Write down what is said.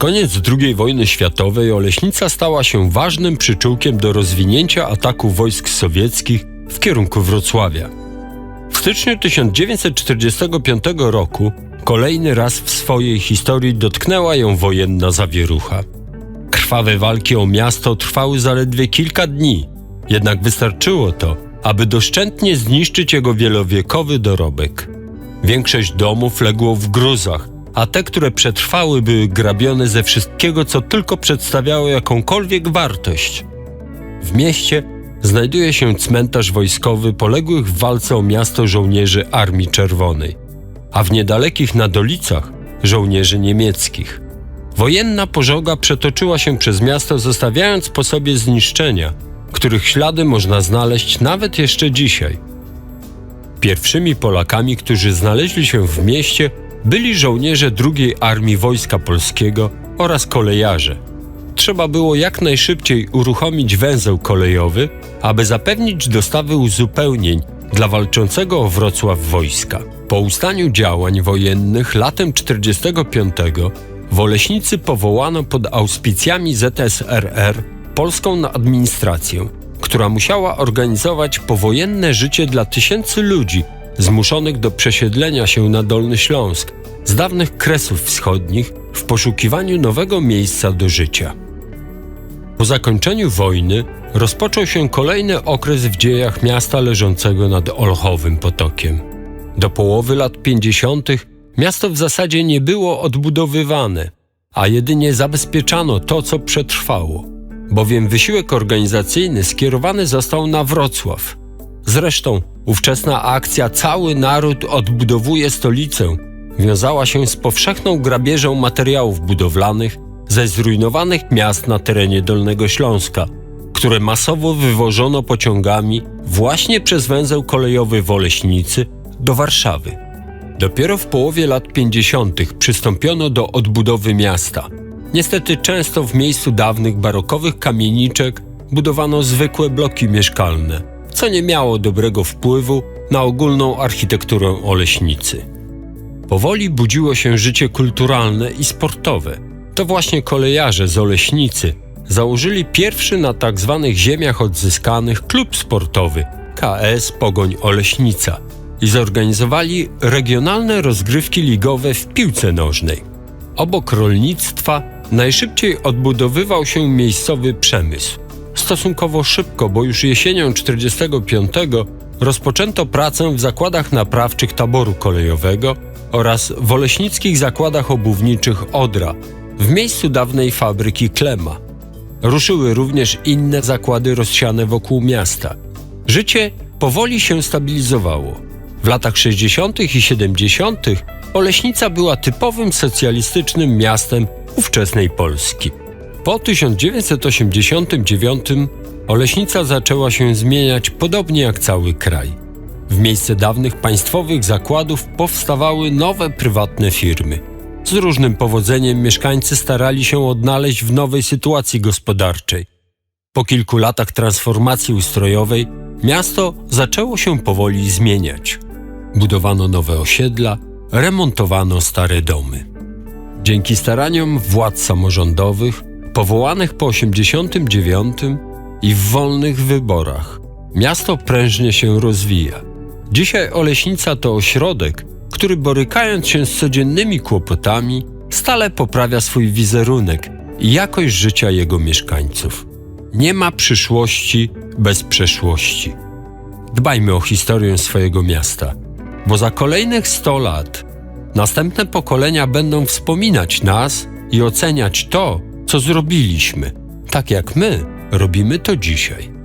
koniec II wojny światowej Oleśnica stała się ważnym przyczółkiem do rozwinięcia ataku wojsk sowieckich w kierunku Wrocławia. W styczniu 1945 roku kolejny raz w swojej historii dotknęła ją wojenna zawierucha. Krwawe walki o miasto trwały zaledwie kilka dni, jednak wystarczyło to, aby doszczętnie zniszczyć jego wielowiekowy dorobek. Większość domów legło w gruzach, a te, które przetrwały, były grabione ze wszystkiego, co tylko przedstawiało jakąkolwiek wartość. W mieście znajduje się cmentarz wojskowy poległych w walce o miasto żołnierzy Armii Czerwonej, a w niedalekich Nadolicach żołnierzy niemieckich. Wojenna pożoga przetoczyła się przez miasto, zostawiając po sobie zniszczenia, których ślady można znaleźć nawet jeszcze dzisiaj. Pierwszymi Polakami, którzy znaleźli się w mieście, byli żołnierze II Armii Wojska Polskiego oraz kolejarze. Trzeba było jak najszybciej uruchomić węzeł kolejowy, aby zapewnić dostawy uzupełnień dla walczącego o Wrocław wojska. Po ustaniu działań wojennych latem 45 w Oleśnicy powołano pod auspicjami ZSRR polską administrację, która musiała organizować powojenne życie dla tysięcy ludzi zmuszonych do przesiedlenia się na Dolny Śląsk z dawnych Kresów Wschodnich w poszukiwaniu nowego miejsca do życia. Po zakończeniu wojny rozpoczął się kolejny okres w dziejach miasta leżącego nad Olchowym Potokiem. Do połowy lat 50. miasto w zasadzie nie było odbudowywane, a jedynie zabezpieczano to, co przetrwało, bowiem wysiłek organizacyjny skierowany został na Wrocław. Zresztą ówczesna akcja Cały Naród odbudowuje stolicę wiązała się z powszechną grabieżą materiałów budowlanych ze zrujnowanych miast na terenie Dolnego Śląska, które masowo wywożono pociągami właśnie przez węzeł kolejowy w Oleśnicy do Warszawy. Dopiero w połowie lat 50. przystąpiono do odbudowy miasta. Niestety często w miejscu dawnych barokowych kamieniczek budowano zwykłe bloki mieszkalne, co nie miało dobrego wpływu na ogólną architekturę Oleśnicy. Powoli budziło się życie kulturalne i sportowe. To właśnie kolejarze z Oleśnicy założyli pierwszy na tzw. Tak ziemiach odzyskanych klub sportowy KS Pogoń Oleśnica i zorganizowali regionalne rozgrywki ligowe w piłce nożnej. Obok rolnictwa najszybciej odbudowywał się miejscowy przemysł. Stosunkowo szybko, bo już jesienią 1945 rozpoczęto pracę w zakładach naprawczych taboru kolejowego oraz w oleśnickich zakładach obuwniczych Odra, w miejscu dawnej fabryki Klema. Ruszyły również inne zakłady rozsiane wokół miasta. Życie powoli się stabilizowało. W latach 60. i 70. Oleśnica była typowym socjalistycznym miastem ówczesnej Polski. Po 1989 Oleśnica zaczęła się zmieniać podobnie jak cały kraj. W miejsce dawnych państwowych zakładów powstawały nowe prywatne firmy. Z różnym powodzeniem mieszkańcy starali się odnaleźć w nowej sytuacji gospodarczej. Po kilku latach transformacji ustrojowej miasto zaczęło się powoli zmieniać. Budowano nowe osiedla, remontowano stare domy. Dzięki staraniom władz samorządowych, powołanych po 89 i w wolnych wyborach, miasto prężnie się rozwija. Dzisiaj Oleśnica to ośrodek, który borykając się z codziennymi kłopotami, stale poprawia swój wizerunek i jakość życia jego mieszkańców. Nie ma przyszłości bez przeszłości. Dbajmy o historię swojego miasta, bo za kolejnych 100 lat następne pokolenia będą wspominać nas i oceniać to, co zrobiliśmy, tak jak my robimy to dzisiaj.